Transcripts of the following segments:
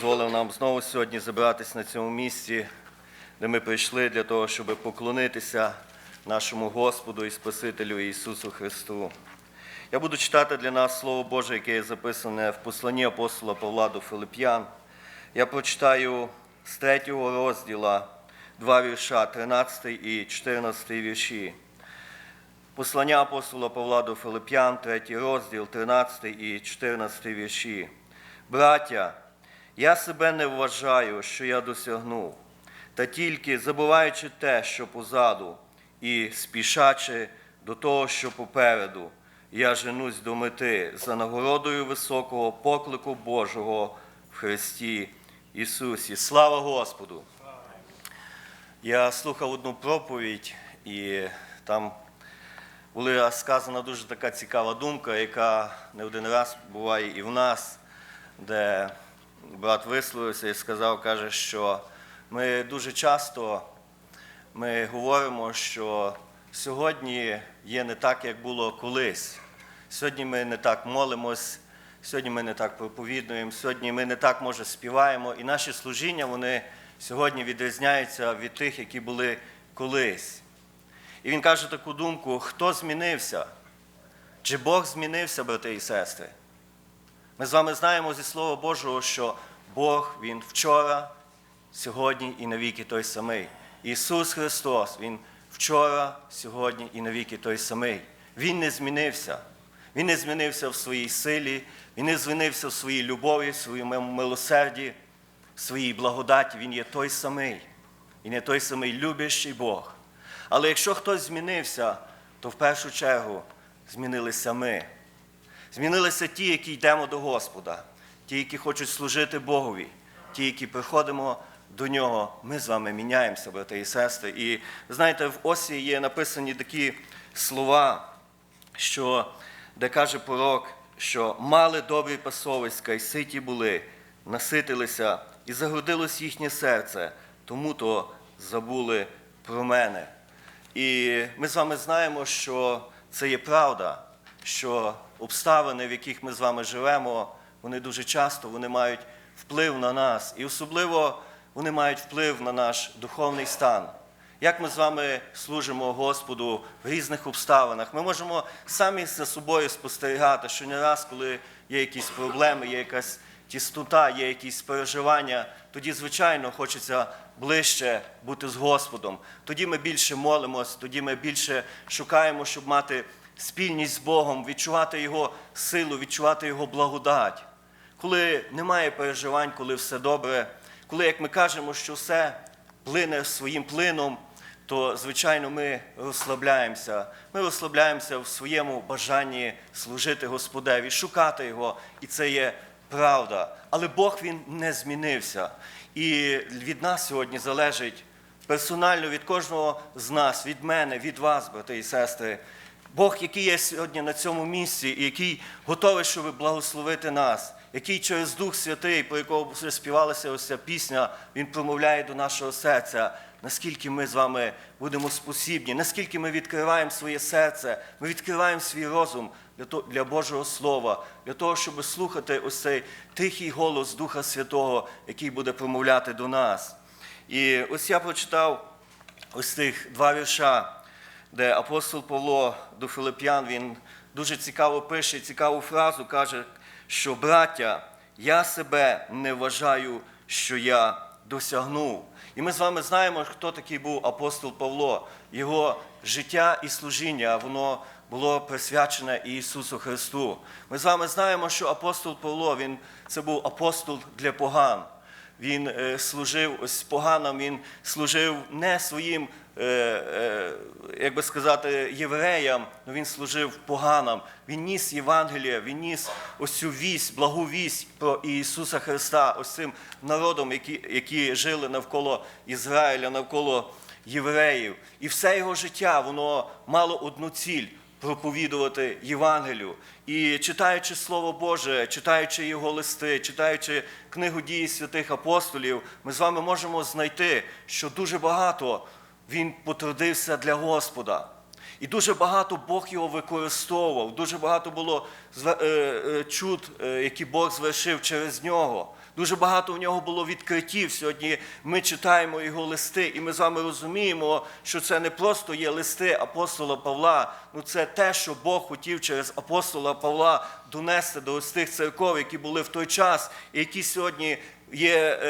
дозволив нам знову сьогодні зібратися на цьому місці, де ми прийшли для того, щоб поклонитися нашому Господу і Спасителю Ісусу Христу. Я буду читати для нас Слово Боже, яке є записане в посланні апостола Павла до Филип'ян. Я прочитаю з третього розділа два вірша, 13 і 14 вірші. Послання апостола Павла до Филип'ян, 3 розділ, 13 і 14 вірші. Браття, я себе не вважаю, що я досягнув, та тільки забуваючи те, що позаду, і спішачи до того, що попереду, я женусь до мети за нагородою високого поклику Божого в Христі Ісусі. Слава Господу! Я слухав одну проповідь, і там була сказана дуже така цікава думка, яка не один раз буває і в нас, де брат висловився і сказав, каже, що ми дуже часто ми говоримо, що сьогодні є не так, як було колись. Сьогодні ми не так молимось, сьогодні ми не так проповідуємо, сьогодні ми не так, може, співаємо. І наші служіння вони сьогодні відрізняються від тих, які були колись. І він каже таку думку: хто змінився? Чи Бог змінився, брати і сестри? Ми з вами знаємо зі Слова Божого, що Бог Він вчора, сьогодні і навіки той самий. Ісус Христос, Він вчора, сьогодні і навіки той самий. Він не змінився. Він не змінився в своїй силі, Він не змінився в своїй любові, в своєму милосерді, в своїй благодаті. Він є той самий. Він є той самий любящий Бог. Але якщо хтось змінився, то в першу чергу змінилися ми. Змінилися ті, які йдемо до Господа, ті, які хочуть служити Богові, ті, які приходимо до Нього. Ми з вами міняємося, брати і сестри. І знаєте, в Осі є написані такі слова, що, де каже пророк, що мали добрі пасовиська, і ситі були, наситилися, і загрудилось їхнє серце, тому то забули про мене. І ми з вами знаємо, що це є правда, що обставини, в яких ми з вами живемо, вони дуже часто вони мають вплив на нас. І особливо вони мають вплив на наш духовний стан. Як ми з вами служимо Господу в різних обставинах, ми можемо самі за собою спостерігати, що не раз, коли є якісь проблеми, є якась тістота, є якісь переживання, тоді, звичайно, хочеться ближче бути з Господом. Тоді ми більше молимось, тоді ми більше шукаємо, щоб мати спільність з Богом, відчувати Його силу, відчувати Його благодать. Коли немає переживань, коли все добре, коли, як ми кажемо, що все плине своїм плином, то, звичайно, ми розслабляємося. Ми розслабляємося в своєму бажанні служити Господеві, шукати Його, і це є правда. Але Бог Він не змінився. І від нас сьогодні залежить персонально від кожного з нас, від мене, від вас, брати і сестри. Бог, який є сьогодні на цьому місці, і який готовий, щоб благословити нас, який через Дух Святий, про якого співалася ось ця пісня, Він промовляє до нашого серця, наскільки ми з вами будемо спосібні, наскільки ми відкриваємо своє серце, ми відкриваємо свій розум для Божого Слова, для того, щоб слухати ось цей тихий голос Духа Святого, який буде промовляти до нас. І ось я прочитав ось цих два вірша де апостол Павло до Филип'ян він дуже цікаво пише, цікаву фразу каже, що браття, я себе не вважаю, що я досягнув. І ми з вами знаємо, хто такий був апостол Павло. Його життя і служіння, воно було присвячене Ісусу Христу. Ми з вами знаємо, що апостол Павло, він це був апостол для поган. Він е, служив ось поганам, він служив не своїм, як би сказати, євреям, але він служив поганам. Він ніс Євангелія, він ніс ось цю вість, благу вість про Ісуса Христа, ось цим народом, які, які жили навколо Ізраїля, навколо євреїв. І все його життя воно мало одну ціль проповідувати Євангелію. І читаючи Слово Боже, читаючи його листи, читаючи книгу дії святих апостолів, ми з вами можемо знайти, що дуже багато він потрудився для Господа. І дуже багато Бог його використовував, дуже багато було е, е, чуд, е, які Бог звершив через нього. Дуже багато в нього було відкриттів. Сьогодні ми читаємо його листи, і ми з вами розуміємо, що це не просто є листи апостола Павла. Ну це те, що Бог хотів через апостола Павла донести до ось тих церков, які були в той час, і які сьогодні є,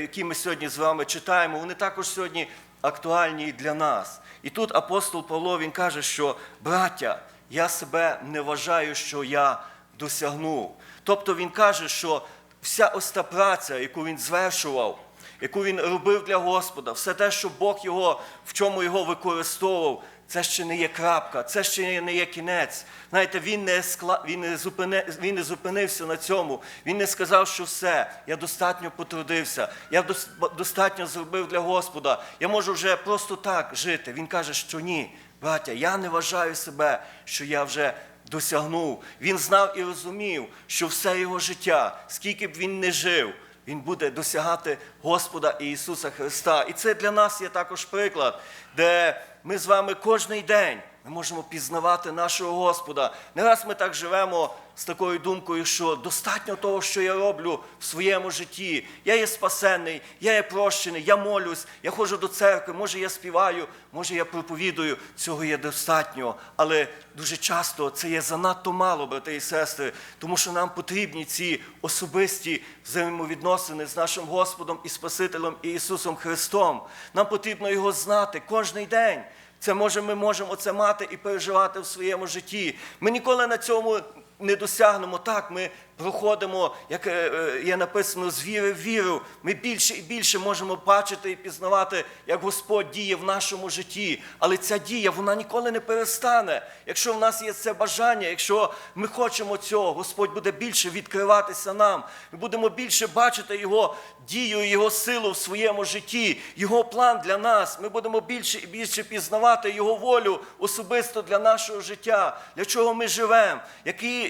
які ми сьогодні з вами читаємо. Вони також сьогодні актуальні і для нас. І тут апостол Павло він каже, що браття, я себе не вважаю, що я досягнув. Тобто він каже, що вся ось та праця, яку він звершував, яку він робив для Господа, все те, що Бог його, в чому його використовував, це ще не є крапка, це ще не є кінець. Знаєте, він не, скла... він, не зупини... він не зупинився на цьому. Він не сказав, що все, я достатньо потрудився, я дос- достатньо зробив для Господа, я можу вже просто так жити. Він каже, що ні, браття, я не вважаю себе, що я вже досягнув. Він знав і розумів, що все його життя, скільки б він не жив, він буде досягати Господа Ісуса Христа. І це для нас є також приклад, де ми з вами кожний день ми можемо пізнавати нашого Господа. Не раз ми так живемо з такою думкою, що достатньо того, що я роблю в своєму житті. Я є спасенний, я є прощений, я молюсь, я ходжу до церкви, може я співаю, може я проповідую. Цього є достатньо. Але дуже часто це є занадто мало, брати і сестри, тому що нам потрібні ці особисті взаємовідносини з нашим Господом і Спасителем Ісусом Христом. Нам потрібно його знати кожний день. Це може, ми можемо це мати і переживати в своєму житті. Ми ніколи на цьому не досягнемо. Так, ми проходимо, як е, е, є написано, з віри в віру. Ми більше і більше можемо бачити і пізнавати, як Господь діє в нашому житті. Але ця дія, вона ніколи не перестане. Якщо в нас є це бажання, якщо ми хочемо цього, Господь буде більше відкриватися нам. Ми будемо більше бачити Його дію, Його силу в своєму житті, Його план для нас. Ми будемо більше і більше пізнавати Його волю особисто для нашого життя, для чого ми живемо,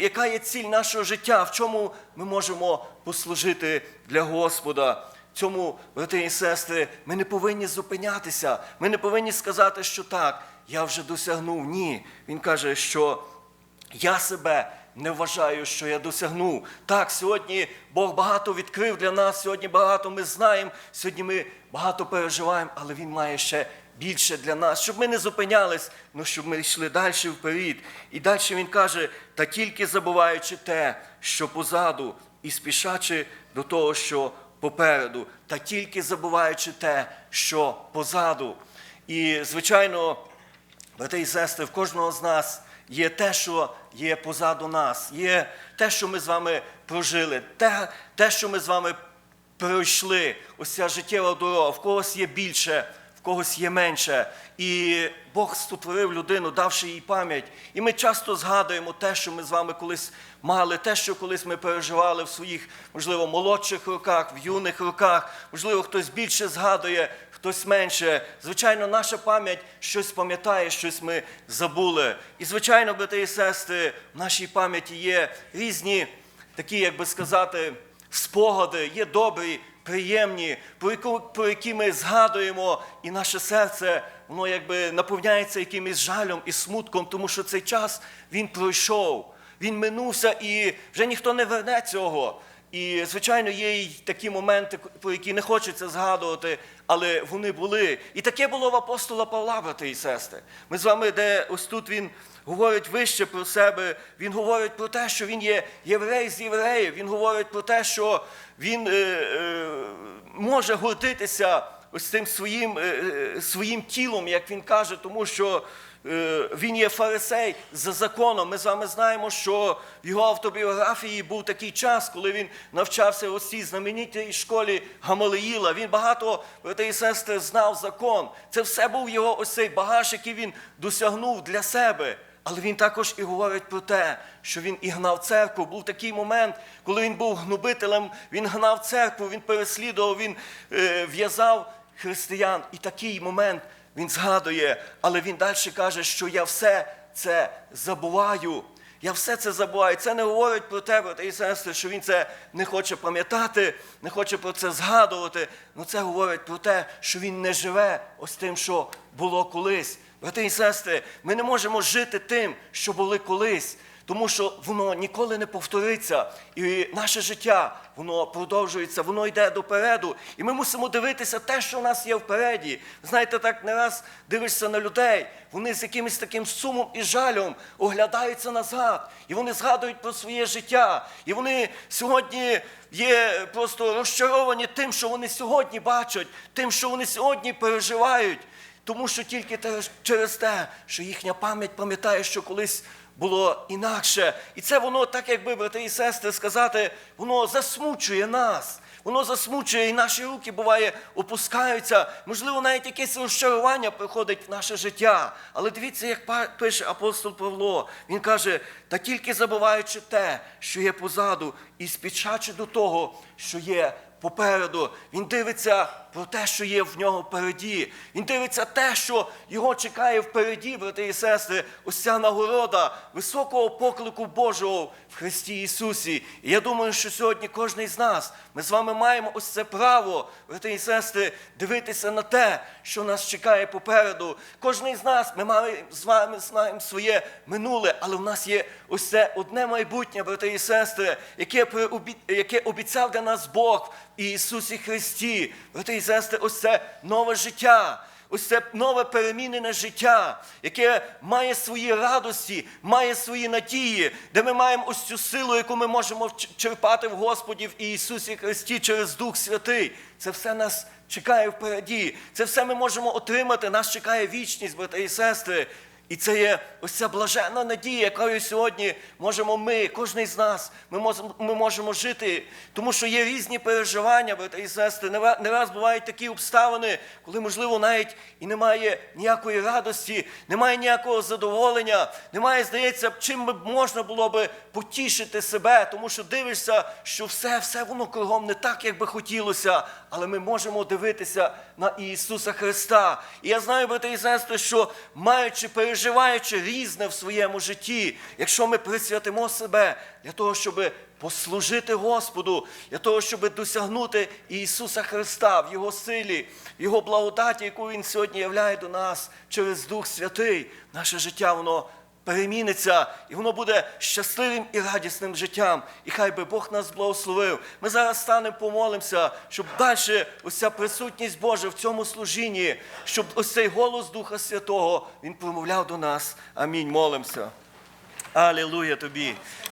яка є ціль нашого життя, чому ми можемо послужити для Господа. Цьому, брати і сестри, ми не повинні зупинятися. Ми не повинні сказати, що так, я вже досягнув. Ні. Він каже, що я себе не вважаю, що я досягнув. Так, сьогодні Бог багато відкрив для нас, сьогодні багато ми знаємо, сьогодні ми багато переживаємо, але Він має ще більше для нас, щоб ми не зупинялись, ну щоб ми йшли далі вперед. І далі він каже, та тільки забуваючи те, що позаду, і спішачи до того, що попереду, та тільки забуваючи те, що позаду. І, звичайно, Брати і сестри, в кожного з нас є те, що є позаду нас, є те, що ми з вами прожили, те, те що ми з вами пройшли, ось ця життєва дорога, в когось є більше, когось є менше. І Бог створив людину, давши їй пам'ять. І ми часто згадуємо те, що ми з вами колись мали, те, що колись ми переживали в своїх, можливо, молодших роках, в юних роках, можливо, хтось більше згадує, хтось менше. Звичайно, наша пам'ять щось пам'ятає, щось ми забули. І, звичайно, брати і сестри, в нашій пам'яті є різні такі, як би сказати, спогади, є добрі, приємні, про, яку, про які ми згадуємо, і наше серце воно якби наповняється якимось жалем і смутком, тому що цей час він пройшов, він минувся, і вже ніхто не верне цього. І, звичайно, є й такі моменти, про які не хочеться згадувати, але вони були. І таке було в апостола Павла, брати і сестри. Ми з вами, де ось тут він говорить вище про себе, він говорить про те, що він є єврей з євреїв, він говорить про те, що він е, е, може гордитися ось цим своїм, е, е, своїм тілом, як він каже, тому що він є фарисей за законом. Ми з вами знаємо, що в його автобіографії був такий час, коли він навчався у цій знаменитій школі Гамалеїла. Він багато, брати і сестри, знав закон. Це все був його ось цей багаж, який він досягнув для себе. Але він також і говорить про те, що він і гнав церкву. Був такий момент, коли він був гнобителем, він гнав церкву, він переслідував, він е, в'язав християн. І такий момент він згадує, але він далі каже, що я все це забуваю. Я все це забуваю. Це не говорить про те, брати і сестри, що він це не хоче пам'ятати, не хоче про це згадувати. Ну це говорить про те, що він не живе ось тим, що було колись. Брати і сестри, ми не можемо жити тим, що були колись. тому що воно ніколи не повториться. І наше життя, воно продовжується, воно йде допереду. І ми мусимо дивитися те, що в нас є впереді. Знаєте, так не раз дивишся на людей, вони з якимось таким сумом і жалем оглядаються назад, і вони згадують про своє життя. І вони сьогодні є просто розчаровані тим, що вони сьогодні бачать, тим, що вони сьогодні переживають. Тому що тільки через те, що їхня пам'ять пам'ятає, що колись було інакше. І це воно, так якби, брати і сестри, сказати, воно засмучує нас. Воно засмучує, і наші руки буває опускаються. Можливо, навіть якесь розчарування приходить в наше життя. Але дивіться, як пише апостол Павло. Він каже: та тільки забуваючи те, що є позаду, і спічачи до того, що є попереду. Він дивиться про те, що є в нього впереді. Він дивиться те, що його чекає впереді, брати і сестри, ось ця нагорода високого поклику Божого в Христі Ісусі. І я думаю, що сьогодні кожен з нас, ми з вами маємо ось це право, брати і сестри, дивитися на те, що нас чекає попереду. Кожен з нас, ми маємо з вами знаємо своє минуле, але в нас є ось це одне майбутнє, брати і сестри, яке, яке обіцяв для нас Бог в Ісусі Христі. Брати і сестри, ось це нове життя. Ось це нове перемінене життя, яке має свої радості, має свої надії, де ми маємо ось цю силу, яку ми можемо черпати в Господі в Ісусі Христі через Дух Святий. Це все нас чекає впереді. Це все ми можемо отримати. Нас чекає вічність, брати і сестри. І це є ось ця блаженна надія, якою сьогодні можемо ми, кожен з нас, ми можемо, ми можемо жити, тому що є різні переживання, брати і сестри. Не раз бувають такі обставини, коли, можливо, навіть і немає ніякої радості, немає ніякого задоволення, немає, здається, чим би можна було би потішити себе, тому що дивишся, що все, все воно кругом не так, як би хотілося, але ми можемо дивитися на Ісуса Христа. І я знаю, брати і сестри, що маючи, переживаючи різне в своєму житті, якщо ми присвятимо себе для того, щоб послужити Господу, для того, щоб досягнути Ісуса Христа в Його силі, Його благодаті, яку Він сьогодні являє до нас через Дух Святий, наше життя, воно переміниться, і воно буде щасливим і радісним життям. І хай би Бог нас благословив. Ми зараз станемо, помолимося, щоб далі ось ця присутність Божа в цьому служінні, щоб ось цей голос Духа Святого Він промовляв до нас. Амінь. Молимося. Алілуя тобі.